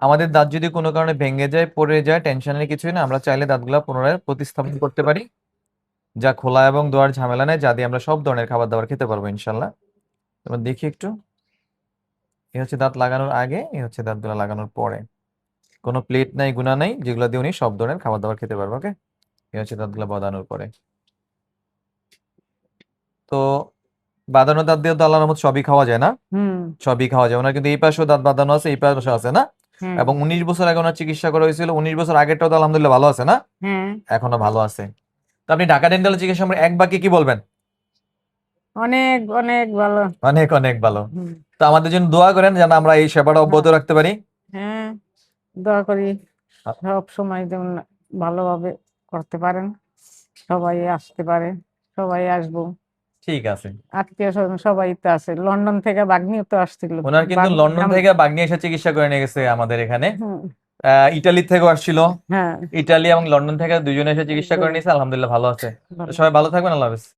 আমাদের দাঁত যদি কোনো কারণে ভেঙে যায় পড়ে যায় টেনশনের কিছুই না আমরা চাইলে দাঁতগুলো পুনরায় প্রতিস্থাপন করতে পারি। যা খোলা এবং দোয়ার ঝামেলা নেই যা দিয়ে আমরা সব ধরনের খাবার দাবার খেতে পারব ইনশাল্লাহ। এবার দেখি একটু। এ হচ্ছে দাঁত লাগানোর আগে এ হচ্ছে দাঁতগুলো লাগানোর পরে। কোনো প্লেট নাই গুণা নাই যেগুলো দিয়ে উনি সব ধরনের খাবার দাবার খেতে পারবে ওকে এ হচ্ছে দাঁতগুলো বাঁধানোর পরে। তো বাঁধানো দাঁত দিয়ে তো আল্লাহর রহমত সবই খাওয়া যায় না? হুম। সবই খাওয়া যায় ওনার কিন্তু এই পাশেও দাঁত বাঁধানো আছে এই পাশেও আছে না? এবং উনিশ বছর আগে ওনার চিকিৎসা করা হয়েছিল উনিশ বছর আগেরটাও তো আলহামদুলিল্লাহ ভালো আছে না? হ্যাঁ এখনও ভালো আছে। তো আপনি ঢাকা ডেন্টাল চিকিৎসা সম্পর্কে এক বাক্যে কি বলবেন? অনেক অনেক ভালো। অনেক অনেক ভালো। তো আমাদের জন্য দোয়া করেন যেন আমরা এই সেবাটা অব্যাহত রাখতে পারি। হ্যাঁ দোয়া করি। সব সময় যেমন ভালোভাবে করতে পারেন। সবাই আসতে পারে সবাই আসব। ঠিক আছে। আত্মীয় স্বজন সবাই তো আছে। লন্ডন থেকে বাগ্নিও তো আসছিল। ওনার কিন্তু লন্ডন থেকে বাগ্নি এসে চিকিৎসা করে নিয়ে গেছে আমাদের এখানে। ইটালি থেকে আসছিল। হ্যাঁ। ইটালি এবং লন্ডন থেকে দুজনে এসে চিকিৎসা করে নিয়েছে। আলহামদুলিল্লাহ ভালো আছে। সবাই ভালো থাকবেন আল্লাহ হাফেজ।